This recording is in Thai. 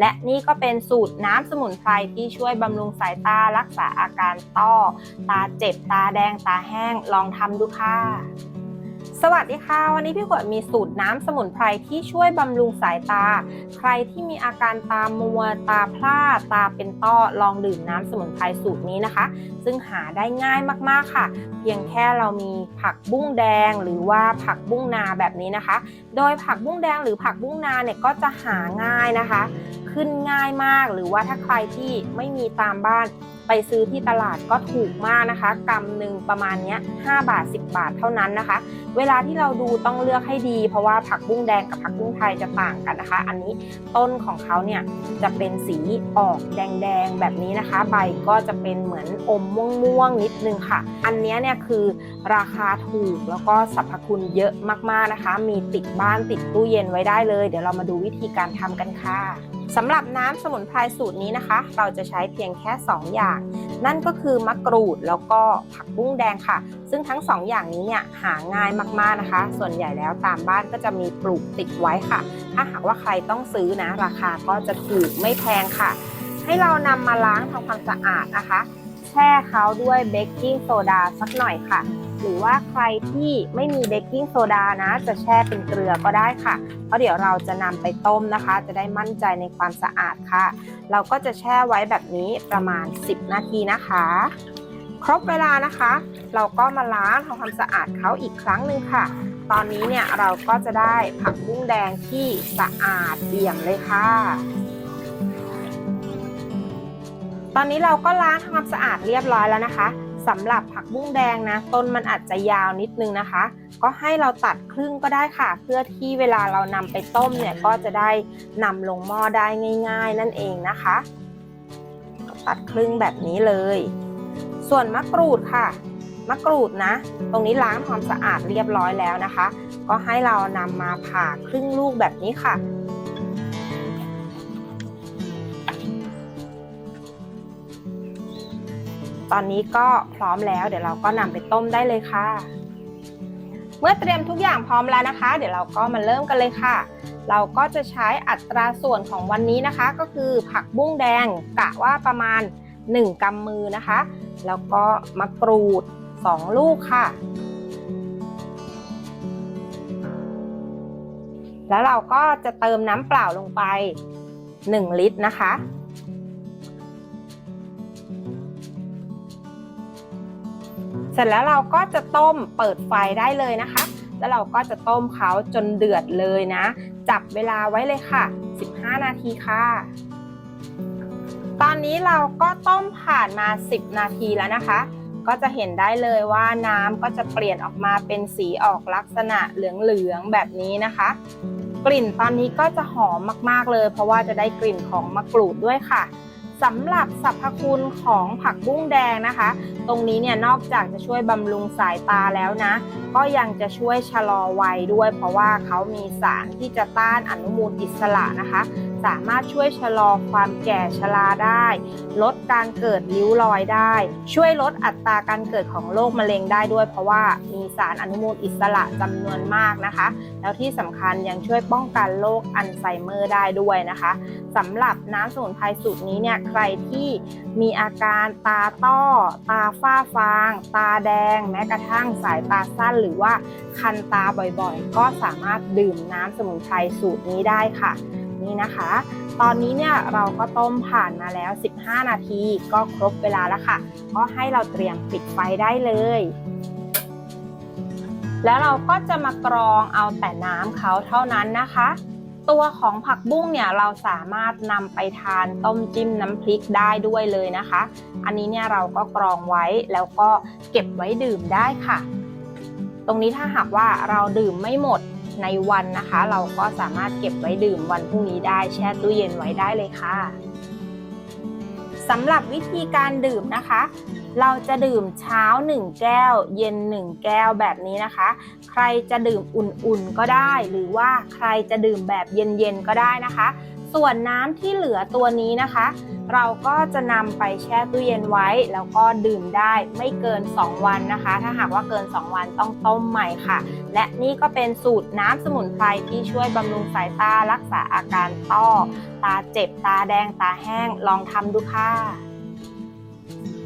และนี่ก็เป็นสูตรน้ำสมุนไพรที่ช่วยบำรุงสายตารักษาอาการต้อ ตาเจ็บตาแดงตาแห้งลองทำดูค่ะสวัสดีค่ะ วันนี้พี่ขวดมีสูตรน้ำสมุนไพรที่ช่วยบำรุงสายตา ใครที่มีอาการตามัว ตาพร่า ตาเป็นต้อลองดื่มน้ำสมุนไพรสูตรนี้นะคะ ซึ่งหาได้ง่ายมากๆค่ะ เพียงแค่เรามีผักบุ้งแดงหรือว่าผักบุ้งนาแบบนี้นะคะ โดยผักบุ้งแดงหรือผักบุ้งนาเนี่ยก็จะหาง่ายนะคะ ขึ้นง่ายมาก หรือว่าถ้าใครที่ไม่มีตามบ้านไปซื้อที่ตลาดก็ถูกมากนะคะกำหนึ่งประมาณเนี้ย5บาท 10 บาทเท่านั้นนะคะ เวลาที่เราดูต้องเลือกให้ดี เพราะว่าผักบุ้งแดงกับผักบุ้งไทยจะต่างกันนะคะ อันนี้ต้นของเขาเนี่ยจะเป็นสีออกแดงๆแบบนี้นะคะ ใบก็จะเป็นเหมือนอมม่วงๆนิดนึงค่ะ อันนี้เนี่ยคือราคาถูกแล้วก็สรรพคุณเยอะมากๆนะคะ มีติดบ้านติดตู้เย็นไว้ได้เลย เดี๋ยวเรามาดูวิธีการทำกันค่ะ สำหรับน้ำสมุนไพรสูตรนี้นะคะ เราจะใช้เพียงแค่ 2 อย่าง นั่นก็คือมะกรูดแล้วก็ผักบุ้งแดงค่ะ ซึ่งทั้ง 2 อย่างนี้เนี่ยหาง่ายมากๆนะคะ ส่วนใหญ่แล้วตามบ้านก็จะมีปลูกติดไว้ค่ะ ถ้าหากว่าใครต้องซื้อนะ ราคาก็จะถูกไม่แพงค่ะ ให้เรานำมาล้างทำความสะอาดนะคะ แช่เขาด้วยเบกกิ้งโซดาสักหน่อยค่ะ หรือว่าใครที่ไม่มีเบกกิ้งโซดานะ จะแช่เป็นเกลือก็ได้ค่ะ เพราะเดี๋ยวเราจะนำไปต้มนะคะ จะได้มั่นใจในความสะอาดค่ะ เราก็จะแช่ไว้แบบนี้ประมาณ 10 นาทีนะคะ ครบเวลานะคะ เราก็มาล้างทำความสะอาดเขาอีกครั้งหนึ่งค่ะ ตอนนี้เนี่ยเราก็จะได้ผักบุ้งแดงที่สะอาดเอี่ยมเลยค่ะตอนนี้เราก็ล้างทำความสะอาดเรียบร้อยแล้วนะคะ สำหรับผักบุ้งแดงนะต้นมันอาจจะยาวนิดนึงนะคะ ก็ให้เราตัดครึ่งก็ได้ค่ะ เพื่อที่เวลาเรานำไปต้มเนี่ยก็จะได้นำลงหม้อได้ง่าย ๆ นั่นเองนะคะ ตัดครึ่งแบบนี้เลย ส่วนมะกรูดค่ะมะกรูดนะ ตรงนี้ล้างทำความสะอาดเรียบร้อยแล้วนะคะ ก็ให้เรานำมาผ่าครึ่งลูกแบบนี้ค่ะ ตอนนี้ก็พร้อมแล้ว เดี๋ยวเราก็นำไปต้มได้เลยค่ะ เมื่อเตรียมทุกอย่างพร้อมแล้วนะคะ เดี๋ยวเราก็มาเริ่มกันเลยค่ะ เราก็จะใช้อัตราส่วนของวันนี้นะคะ ก็คือผักบุ้งแดงกะว่าประมาณ 1กำมือนะคะ แล้วก็มะกรูด 2 ลูกค่ะ แล้วเราก็จะเติมน้ำเปล่าลงไป 1 ลิตรนะคะ สร็จแล้วเราก็จะต้มเปิดไฟได้เลยนะคะ แล้วเราก็จะต้มเขาจนเดือดเลยนะ จับเวลาไว้เลยค่ะ 15 นาทีค่ะ ตอนนี้เราก็ต้มผ่านมา 10 นาทีแล้วนะคะ ก็จะเห็นได้เลยว่าน้ำก็จะเปลี่ยนออกมาเป็นสีออกลักษณะเหลืองๆแบบนี้นะคะ กลิ่นตอนนี้ก็จะหอมมากๆเลย เพราะว่าจะได้กลิ่นของมะกรูดด้วยค่ะ สำหรับสรรพคุณของผักบุ้งแดงนะคะ ตรงนี้เนี่ยนอกจากจะช่วยบำรุงสายตาแล้วนะ ก็ยังจะช่วยชะลอวัยด้วย เพราะว่าเขามีสารที่จะต้านอนุมูลอิสระนะคะ สามารถช่วยชะลอความแก่ชราได้ ลดการเกิดริ้วรอยได้ ช่วยลดอัตราการเกิดของโรคมะเร็งได้ด้วย เพราะว่ามีสารอนุมูลอิสระจำนวนมากนะคะ แล้วที่สำคัญยังช่วยป้องกันโรคอัลไซเมอร์ได้ด้วยนะคะสำหรับน้ำสมุนไพรสูตรนี้เนี่ยใครที่มีอาการตาต้อ ตาฝ้าฟาง ตาแดง แม้กระทั่งสายตาสั้น หรือว่าคันตาบ่อยๆ ก็สามารถดื่มน้ำสมุนไพรสูตรนี้ได้ค่ะ นี่นะคะ ตอนนี้เนี่ยเราก็ต้มผ่านมาแล้ว 15 นาทีก็ครบเวลาแล้วค่ะ ก็ให้เราเตรียมปิดไฟได้เลยแล้วเราก็จะมากรองเอาแต่น้ำเขาเท่านั้นนะคะ ตัวของผักบุ้งเนี่ยเราสามารถนำไปทานต้มจิ้มน้ำพริกได้ด้วยเลยนะคะ อันนี้เนี่ยเราก็กรองไว้แล้วก็เก็บไว้ดื่มได้ค่ะ ตรงนี้ถ้าหากว่าเราดื่มไม่หมดในวันนะคะ เราก็สามารถเก็บไว้ดื่มวันพรุ่งนี้ได้แช่ตู้เย็นไว้ได้เลยค่ะสำหรับวิธีการดื่มนะคะ เราจะดื่มเช้า 1 แก้ว เย็น 1 แก้วแบบนี้นะคะ ใครจะดื่มอุ่นๆก็ได้ หรือว่าใครจะดื่มแบบเย็นๆก็ได้นะคะ ส่วนน้ำที่เหลือตัวนี้นะคะ เราก็จะนำไปแช่ตู้เย็นไว้ แล้วก็ดื่มได้ไม่เกิน 2 วันนะคะ ถ้าหากว่าเกิน 2 วันต้องต้มใหม่ค่ะ และนี่ก็เป็นสูตรน้ำสมุนไพรที่ช่วยบำรุงสายตารักษาอาการต้อ ตาเจ็บตาแดงตาแห้งลองทำดูค่ะ